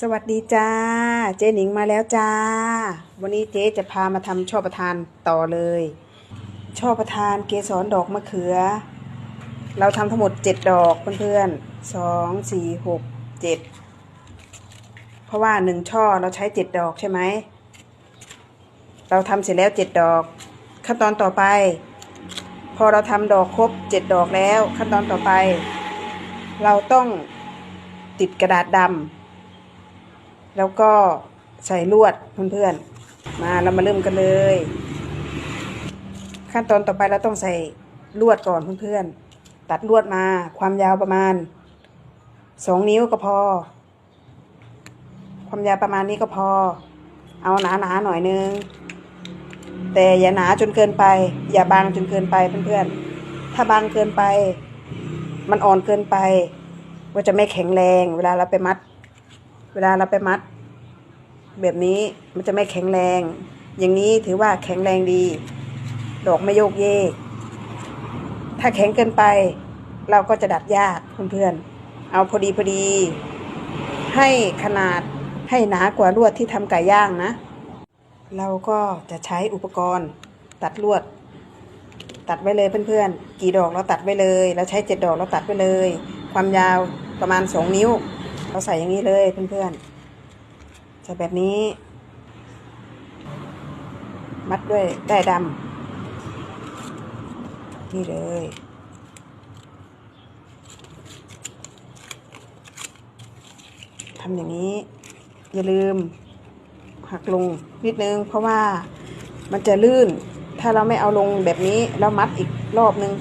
สวัสดีจ้า เจ๊หนิงมาแล้วจ้า วันนี้เจ๊จะพามาทำช่อประทานต่อเลย ช่อประทานเกสรดอกมะเขือ เราทำทั้งหมดเจ็ดดอกเพื่อนๆสองสี่หกเจ็ดเพราะว่าหนึ่งช่อเราใช้เจ็ดดอกใช่ไหม เราทำเสร็จแล้วเจ็ดดอก ขั้นตอนต่อไป พอเราทำดอกครบเจ็ดดอกแล้ว ขั้นตอนต่อไป เราต้องติดกระดาษดำ แล้วก็ใส่ลวดเพื่อนๆ มาเรามาเริ่มกันเลย ขั้นตอนต่อไปเราต้องใส่ลวดก่อนเพื่อนๆ ตัดลวดมาความยาวประมาณสองนิ้วก็พอ ความยาวประมาณนี้ก็พอ เอาหนาๆหน่อยนึง แต่อย่าหนาจนเกินไป อย่าบางจนเกินไปเพื่อนๆ ถ้าบางเกินไป มันอ่อนเกินไปก็จะไม่แข็งแรง เวลาเราไปมัด เวลาเราไปมัด แบบนี้มันจะไม่แข็งแรง อย่างนี้ถือว่าแข็งแรงดี ดอกไม่โยกเยก ถ้าแข็งเกินไป เราก็จะดัดยากเพื่อนๆ เอาพอดีพอดี ให้ขนาดให้หนากว่าลวดที่ทำไก่ย่างนะ เราก็จะใช้อุปกรณ์ตัดลวด ตัดไว้เลยเพื่อนๆ กี่ดอกเราตัดไว้เลย เราใช้เจ็ดดอกเราตัดไว้เลย ความยาวประมาณสองนิ้ว เราใส่อย่างนี้เลยเพื่อนๆใส่แบบนี้ มัดด้วยได้ดำนี่เลยทำอย่างนี้ อย่าลืมหักลงนิดนึง เพราะว่ามันจะลื่น ถ้าเราไม่เอาลงแบบนี้แล้วมัดอีกรอบนึง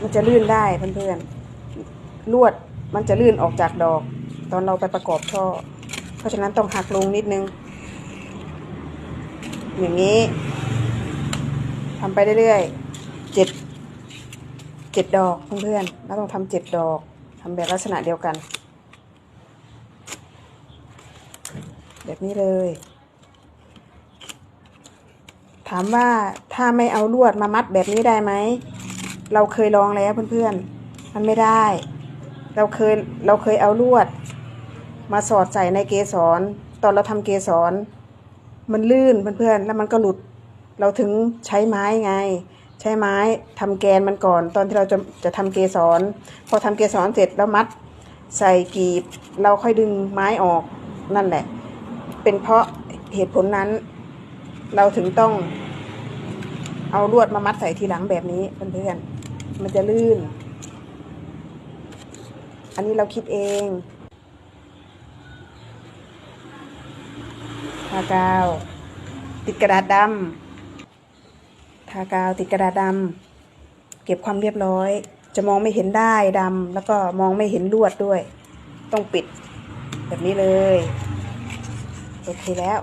มันจะลื่นได้เพื่อนๆลวด มันจะลื่นออกจากดอก ตอนเราไปประกอบช่อ เพราะฉะนั้นต้องหักลงนิดนึง อย่างนี้ทำไปเรื่อยๆเจ็ดเจ็ดดอกเพื่อนๆเราต้องทำเจ็ดดอกทำแบบลักษณะเดียวกัน แบบนี้เลย ถามว่าถ้าไม่เอาลวดมามัดแบบนี้ได้ไหม เราเคยลองแล้วเพื่อนๆ มันไม่ได้ เราเคยเราเคยเอาลวด มาสอดใส่ในเกสร ตอนเราทำเกสร มันลื่นเพื่อนๆแล้วมันก็หลุด เราถึงใช้ไม้ไง ใช้ไม้ทำแกนมันก่อน ตอนที่เราจะจะทำเกสร พอทำเกสรเสร็จแล้วมัดใส่กีบ เราค่อยดึงไม้ออกนั่นแหละ เป็นเพราะเหตุผลนั้น เราถึงต้องเอาลวดมามัดใส่ทีหลังแบบนี้เพื่อนๆมันจะลื่น อันนี้เราคิดเองทากาว ติดกระดาษดำทากาวติดกระดาษดำเก็บความเรียบร้อย จะมองไม่เห็นได้ดำแล้วก็มองไม่เห็นลวดด้วย ต้องปิดแบบนี้เลยโอเคแล้ว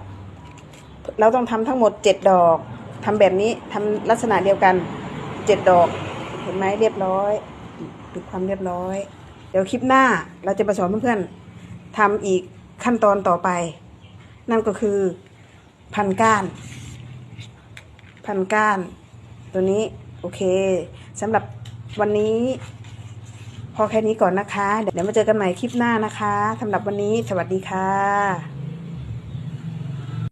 เราต้องทำทั้งหมดเจ็ดดอกทำแบบนี้ทำลักษณะเดียวกันเจ็ดดอก เห็นไหมเรียบร้อยดูความเรียบร้อย เดี๋ยวคลิปหน้าเราจะมาสอนเพื่อนๆทำอีกขั้นตอนต่อไป นั่นก็คือ พันก้าน พันก้าน ตัวนี้โอเคสำหรับวันนี้ พอแค่นี้ก่อนนะคะ เดี๋ยวมาเจอกันใหม่คลิปหน้านะคะสำหรับวันนี้สวัสดีค่ะ